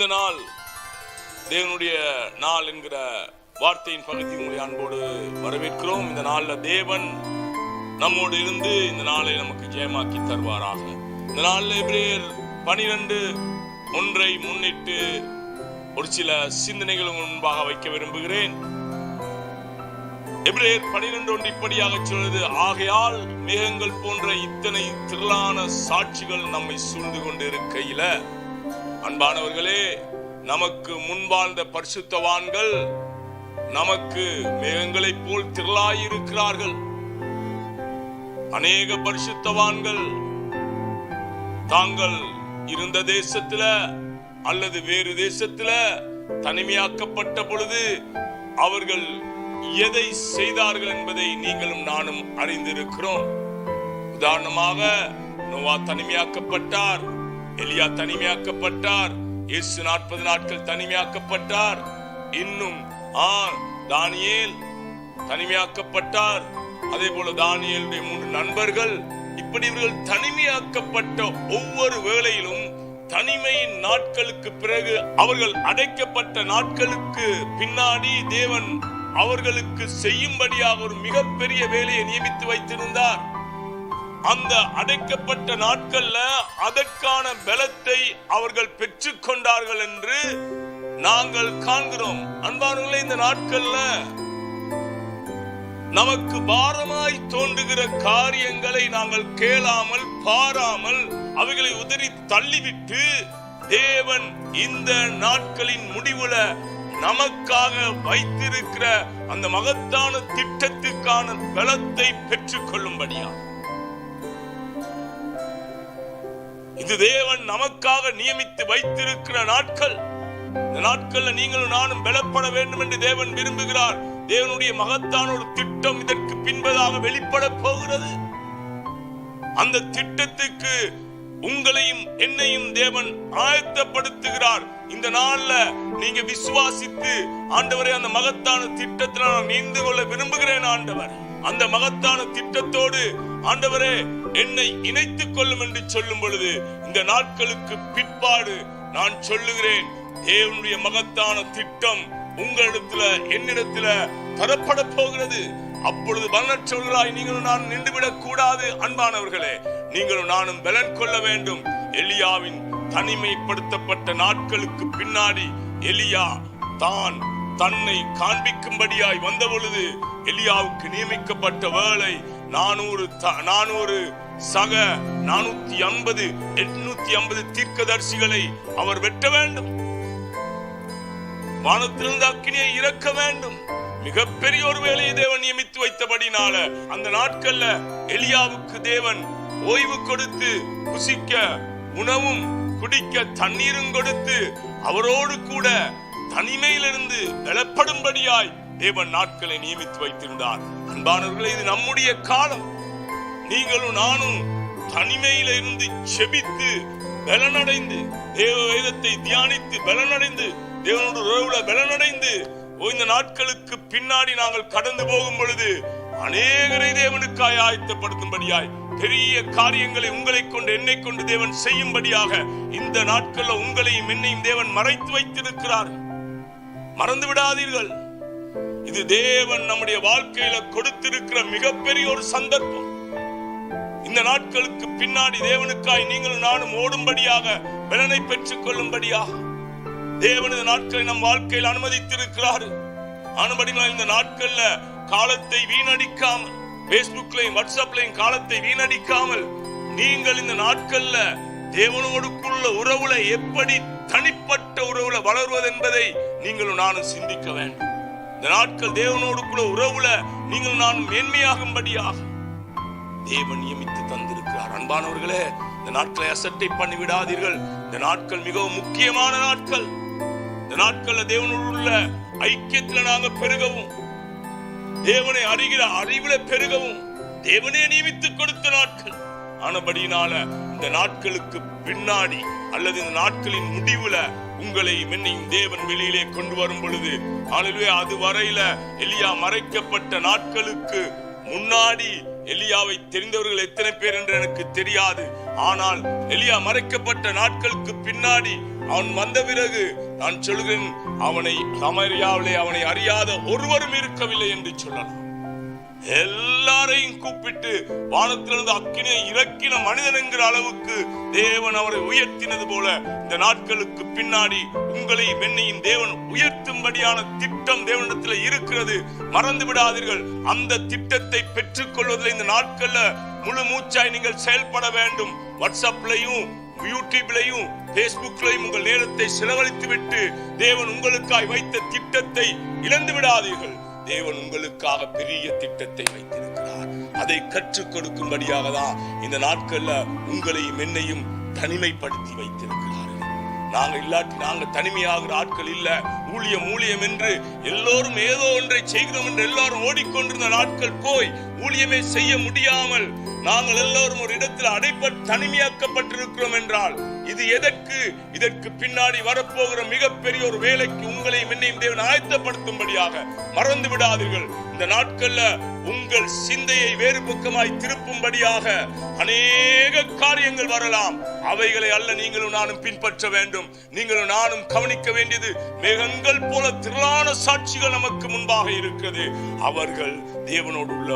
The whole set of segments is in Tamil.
இந்த நாள் தேவனுடைய நாள் என்கிற வார்த்தையின் பகுதி உங்களை அன்போடு வரவேற்கிறோம். இந்த நாளில் தேவன் நம்மோடு இருந்து இந்த நாளை நமக்கு ஜெயமாக்கி தருவாராக. இந்த நாளில் எபிரேயர் பனிரெண்டு ஒன்றை முன்னிட்டு ஒரு சில சிந்தனைகள் முன்பாக வைக்க விரும்புகிறேன். எபிரேயர் பனிரெண்டு ஒன்று இப்படியாக சொல்வது ஆகையால் மேகங்கள் போன்ற இத்தனை திரளான சாட்சிகள் நம்மை சூழ்ந்து கொண்டு இருக்கையில அன்பானவர்களே நமக்கு முன்பாழ்ந்த பரிசுத்தவான்கள் நமக்கு மேகங்களைப் போல் திரளாயிருக்கிறார்கள். அநேக பரிசுத்தவான்கள் தாங்கள் இருந்த தேசத்துல அல்லது வேறு தேசத்துல தனிமையாக்கப்பட்ட பொழுது அவர்கள் எதை செய்தார்கள் என்பதை நீங்களும் நானும் அறிந்திருக்கிறோம். உதாரணமாக நோவா தனிமையாக்கப்பட்டார். எலியா தனிமையாக்கப்பட்டார். இயேசு நாற்பது நாட்கள் தனிமையாக்கப்பட்டார். இன்னும் ஆ தானியேல் தனிமையாக்கப்பட்டார். அதே போல தானியலுடைய மூன்று நண்பர்கள் இப்படி இவர்கள் தனிமையாக்கப்பட்ட ஒவ்வொரு வேளையிலும் தனிமையின் நாட்களுக்கு பிறகு அவர்கள் அடைக்கப்பட்ட நாட்களுக்கு பின்னாடி தேவன் அவர்களுக்கு செய்யும்படியாக ஒரு மிகப்பெரிய வேலையை நியமித்து வைத்திருந்தார். அந்த அடைக்கப்பட்ட நாட்கள்ல அதற்கான பலத்தை அவர்கள் பெற்றுக்கொண்டார்கள் என்று நாங்கள் காண்கிறோம். அன்பானவர்களே இந்த நாட்கள்ல நமக்கு பாரமாய் தோன்றுகிற காரியங்களை நாங்கள் கேளாமல் பாராமல் அவைகளை உதறி தள்ளிவிட்டு தேவன் இந்த நாட்களின் முடிவுல நமக்காக வைத்திருக்கிற அந்த மகத்தான திட்டத்துக்கான பலத்தை பெற்றுக் கொள்ளும்படியா இது தேவன் நமக்காக நியமித்து வைத்திருக்கிற நாட்கள். இந்த நாட்கள்ல நீங்களும் நானும் பலப்பட வேண்டும் என்று தேவன் விரும்புகிறார். தேவனுடைய மகத்தான ஒரு திட்டம் இதற்கு பின்பதாக வெளிப்பட போகிறது. அந்த திட்டத்துக்கு உங்களையும் என்னையும் தேவன் ஆயத்தப்படுத்துகிறார். இந்த நாள்ல நீங்க விசுவாசித்து ஆண்டவரே அந்த மகத்தான திட்டத்தில் நான் நீந்து கொள்ள விரும்புகிறேன் ஆண்டவர். அந்த மகத்தான திட்டத்தோடு ஆண்டவரே என்னை இணைத்துக் கொள்ளும் என்று சொல்லும் பொழுது இந்த நாட்களுக்கு பிற்பாடு நான் சொல்லுகிறேன் தேவனுடைய மகத்தான திட்டம் உங்களிடத்துல என்னிடத்துல தரப்பட போகிறது. அப்பொழுது பலனற்றவர்களாய் நீங்களும் நான் நின்றுவிடக் கூடாது அன்பானவர்களே. நீங்களும் நானும் பலன் கொள்ள வேண்டும். எலியாவின் தனிமைப்படுத்தப்பட்ட நாட்களுக்கு பின்னாடி எலியா தான் தன்னை காண்பிக்கும்படியாய் வந்த பொழுது எலியாவுக்கு நியமிக்கப்பட்ட வேலை நானூறு த- நானூறு சக நானூத்தி ஐம்பது எட்நூத்தி ஐம்பது தீர்க்கதரிசிகளை அவர் வெட்ட வேண்டும். வானத்திலிருந்து அக்கினியை இறக்க வேண்டும். மிகப்பெரிய ஒரு வேலையை தேவன் நியமித்து வைத்தபடினால அந்த நாட்கள்ல எலியாவுக்கு தேவன் ஓய்வு கொடுத்து புசிக்க உணவும் குடிக்க தண்ணீரும் கொடுத்து அவரோடு கூட தனிமையிலிருந்து வெளப்படும்படியாய் தேவன் நாட்களை நியமித்து வைத்திருந்தார். அன்பானவர்களே இது நம்முடைய காலம். நீங்களும் நானும் தனிமையில இருந்து செபித்து பலனடைந்து தேவ வேதத்தை தியானித்து பலனடைந்து தேவனோட உறவுல பலனடைந்து இந்த நாட்களுக்கு பின்னாடி நாங்கள் கடந்து போகும் பொழுது அநேகரை தேவனுக்காய் ஆயத்தப்படுத்தும்படியாய் பெரிய காரியங்களை உங்களை கொண்டு என்னை கொண்டு தேவன் செய்யும்படியாக இந்த நாட்கள்ல உங்களையும் என்னையும் தேவன் மறைத்து வைத்திருக்கிறார். மறந்து விடாதீர்கள். இது தேவன் நம்முடைய வாழ்க்கையில கொடுத்திருக்கிற மிகப்பெரிய ஒரு சந்தர்ப்பம். இந்த நாட்களுக்கு பின்னாடி தேவனுக்காய் நீங்களும் நானும் ஓடும்படியாக பலனை பெற்றுக் கொள்ளும்படியாக. தேவன் இந்த நாட்களை நம் வாழ்க்கையில் அனுமதித்திருக்கிறார். அனுபடினால் இந்த நாட்கள்ல காலத்தை வீணடிக்காமல் பேஸ்புக்லையும் வாட்ஸ்அப்லையும் காலத்தை வீணடிக்காமல் நீங்கள் இந்த நாட்கள்ல தேவனோடுக்குள்ள உறவுல எப்படி தனிப்பட்ட உறவுல வளர்வது என்பதை நீங்களும் நானும் சிந்திக்க வேண்டும். இந்த நாட்கள் தேவனோடுக்குள்ள உறவுல நீங்கள் நான் மேன்மையாகும்படியாக தேவன் நியமித்து தந்திருக்கிறார். அன்பானவர்களே இந்த நாட்களை அசட்டை பண்ணி விடாதீர்கள் இந்த நாட்கள் மிகவும் முக்கியமான நாட்கள். இந்த நாட்கள்ல தேவனோடு உள்ள ஐக்கியத்துல நாங்க பெருகவும். தேவனை அறிகிற அறிவுல பெருகவும். தேவனே நியமித்து கொடுத்த ஆனபடியினால இந்த நாட்களுக்கு பின்னாடி அல்லது இந்த நாட்களின் முடிவுல உங்களை மென்னையும் தேவன் வெளியிலே கொண்டு வரும் பொழுது ஆளுவே அது வரையில எலியா மறைக்கப்பட்ட நாட்களுக்கு முன்னாடி எலியாவை தெரிந்தவர்கள் எத்தனை பேர் என்று எனக்கு தெரியாது. ஆனால் எலியா மறைக்கப்பட்ட நாட்களுக்கு பின்னாடி அவன் வந்த பிறகு நான் சொல்கிறேன் அவனை சமரியாவிலே அவனை அறியாத ஒருவரும் இருக்கவில்லை என்று சொல்லலாம். எல்லாரையும் கூப்பிட்டு வானத்திலிருந்து அக்கினை இறக்கின மனிதன் என்கிற அளவுக்கு தேவன் அவரை உயர்த்தினது போல இந்த நாட்களுக்கு பின்னாடி உங்களையும் என்னையும் தேவன் உயர்த்தும்படியான திட்டம் தேவனிடத்தில் இருக்கிறது. மறந்து விடாதீர்கள். அந்த திட்டத்தை பெற்றுக் கொள்வதில் இந்த நாட்கள்ல முழு மூச்சாய் நீங்கள் செயல்பட வேண்டும். வாட்ஸ்அப்லையும் யூடியூப்லையும் பேஸ்புக்லையும் உங்கள் நேரத்தை செலவழித்து விட்டு தேவன் உங்களுக்காய் வைத்த திட்டத்தை இழந்து விடாதீர்கள். தேவன் உங்களுக்காக பெரிய திட்டத்தை வைத்திருக்கிறார். அதை கற்றுக் கொடுக்கும்படியாக தான் இந்த நாட்கள்ல உங்களையும் என்னையும் தனிமைப்படுத்தி வைத்திருக்கிறார். நாங்க இல்லாட்டி நாங்க தனிமையாகிற ஆட்கள் இல்ல. ஊழியம் ஊழியம் என்று எல்லோரும் ஏதோ ஒன்றை செய்கிறோம் என்று எல்லாரும் ஓடிக்கொண்டிருந்த நாட்கள் போய் ஊழியமே செய்ய முடியாமல் நாங்கள் எல்லோரும் ஒரு இடத்தில் அடைப்பட்டு தனிமையாக்கப்பட்டிருக்கிறோம் என்றால் இது எதற்கு? இதற்கு பின்னாடி வரப்போகிற மிகப்பெரிய ஒரு வேலைக்கு உங்களையும் என்னையும் தேவன் ஆயத்தப்படுத்தும்படியாக மறந்து விடாதீர்கள். இந்த நாட்கள்ல உங்கள் சிந்தையை வேறு பக்கமாய் திருப்பும்படியாக அநேக காரியங்கள் வரலாம். அவைகளை அல்ல நீங்களும் நானும் பின்பற்ற வேண்டும். நீங்களும் நானும் கவனிக்க வேண்டியது மேகங்கள் போல திரளான சாட்சிகள் நமக்கு முன்பாக இருக்கிறது. அவர்கள் தேவனோடு உள்ள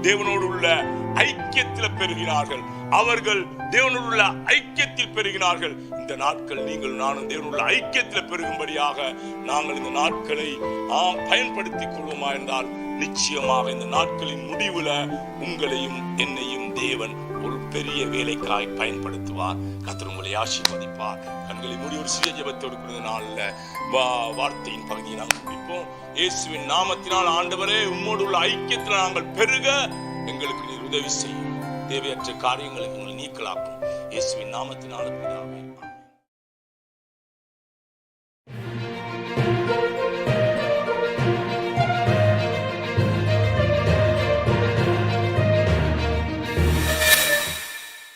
தேவனோடு உள்ள ஐக்கியத்தில் பெறுகிறார்கள். அவர்கள் தேவனோடு உள்ள ஐக்கியத்தில் பெறுகிறார்கள். இந்த நாட்கள் நீங்கள் நானும் தேவனுள்ள ஐக்கியத்தில் பெருகும்படியாக நாங்கள் இந்த நாட்களை ஆம் பயன்படுத்திக் கொள்வோமா என்றால் நிச்சயமாக இந்த நாட்களின் முடிவுல உங்களையும் என்னையும் தேவன் ஒரு பெரிய வேலைக்காய் பயன்படுத்துவார் கத்தர் உங்களை ஆசீர்வதிப்பார். கண்களை மூடி ஒரு சிறிய ஜபத்தோடு கொடுத்த வா வார்த்தையின் பகுதியை நாங்கள் முடிப்போம். இயேசுவின் நாமத்தினால் ஆண்டவரே உம்மோடு உள்ள ஐக்கியத்தில் நாங்கள் பெருக. எங்களுக்கு நீர் உதவி செய்யும். தேவையற்ற காரியங்களை உங்களை நீக்கலாக்கும். இயேசுவின் நாமத்தினால் பிதாவே